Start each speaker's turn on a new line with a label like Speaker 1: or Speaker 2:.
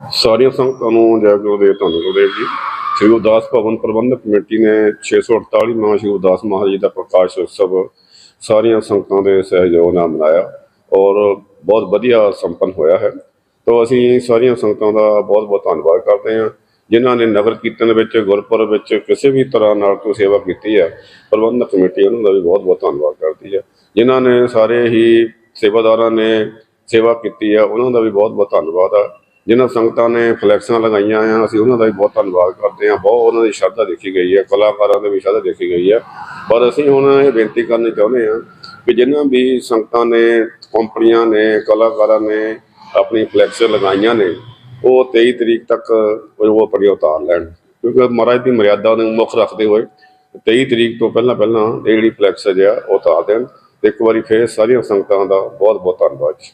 Speaker 1: ਸਾਰੀਆਂ ਸੰਗਤਾਂ ਨੂੰ ਜੈ ਗੁਰੂਦੇਵ ਧੰਨ ਗੁਰਦੇਵ ਜੀ। ਸ੍ਰੀ ਗੁਰਦਾਸ ਭਵਨ ਪ੍ਰਬੰਧਕ ਕਮੇਟੀ ਨੇ 648ਵਾਂ ਸ੍ਰੀ ਗੁਰਦਾਸ ਮਹਾਰਾਜ ਜੀ ਦਾ ਪ੍ਰਕਾਸ਼ ਉਤਸਵ ਸਾਰੀਆਂ ਸੰਗਤਾਂ ਦੇ ਸਹਿਯੋਗ ਨਾਲ ਮਨਾਇਆ ਔਰ ਬਹੁਤ ਵਧੀਆ ਸੰਪੰਨ ਹੋਇਆ ਹੈ। ਤਾਂ ਅਸੀਂ ਸਾਰੀਆਂ ਸੰਗਤਾਂ ਦਾ ਬਹੁਤ ਬਹੁਤ ਧੰਨਵਾਦ ਕਰਦੇ ਹਾਂ। ਜਿਨ੍ਹਾਂ ਨੇ ਨਗਰ ਕੀਰਤਨ ਵਿੱਚ, ਗੁਰਪੁਰਬ ਵਿੱਚ ਕਿਸੇ ਵੀ ਤਰ੍ਹਾਂ ਨਾਲ ਕੋਈ ਸੇਵਾ ਕੀਤੀ ਹੈ, ਪ੍ਰਬੰਧਕ ਕਮੇਟੀ ਉਹਨਾਂ ਦਾ ਵੀ ਬਹੁਤ ਬਹੁਤ ਧੰਨਵਾਦ ਕਰਦੀ ਹੈ। ਜਿਨ੍ਹਾਂ ਨੇ ਸਾਰੇ ਹੀ ਸੇਵਾਦਾਰਾਂ ਨੇ ਸੇਵਾ ਕੀਤੀ ਹੈ, ਉਹਨਾਂ ਦਾ ਵੀ ਬਹੁਤ ਬਹੁਤ ਧੰਨਵਾਦ ਹੈ ਜਿਨ੍ਹਾਂ ਸੰਗਤਾਂ ਨੇ ਫਲੈਕਸਾਂ ਲਗਾਈਆਂ ਆ, ਅਸੀਂ ਉਹਨਾਂ ਦਾ ਵੀ ਬਹੁਤ ਧੰਨਵਾਦ ਕਰਦੇ ਹਾਂ। ਬਹੁਤ ਉਹਨਾਂ ਦੀ ਸ਼ਰਧਾ ਦੇਖੀ ਗਈ ਹੈ, ਕਲਾਕਾਰਾਂ ਦੀ ਵੀ ਸ਼ਰਧਾ ਦੇਖੀ ਗਈ ਹੈ। ਪਰ ਅਸੀਂ ਹੁਣ ਇਹ ਬੇਨਤੀ ਕਰਨੀ ਚਾਹੁੰਦੇ ਹਾਂ ਕਿ ਜਿਨ੍ਹਾਂ ਵੀ ਸੰਗਤਾਂ ਨੇ, ਕੰਪਨੀਆਂ ਨੇ, ਕਲਾਕਾਰਾਂ ਨੇ ਆਪਣੀ ਫਲੈਕਸ ਲਗਾਈਆਂ ਨੇ, ਉਹ 23 ਤਰੀਕ ਤੱਕ ਉਹ ਆਪਣੀ ਉਤਾਰ ਲੈਣ। ਕਿਉਂਕਿ ਮਹਾਰਾਜ ਦੀ ਮਰਿਆਦਾ ਨੂੰ ਮੁੱਖ ਰੱਖਦੇ ਹੋਏ 23 ਤਰੀਕ ਤੋਂ ਪਹਿਲਾਂ ਪਹਿਲਾਂ ਇਹ ਜਿਹੜੀ ਫਲੈਕਸ ਹੈ ਜਿਹੜਾ ਉਹ ਉਤਾਰ ਦੇਣ। ਤੇ ਇੱਕ ਵਾਰੀ ਫੇਰ ਸਾਰੀਆਂ ਸੰਗਤਾਂ ਦਾ ਬਹੁਤ ਬਹੁਤ ਧੰਨਵਾਦ ਜੀ।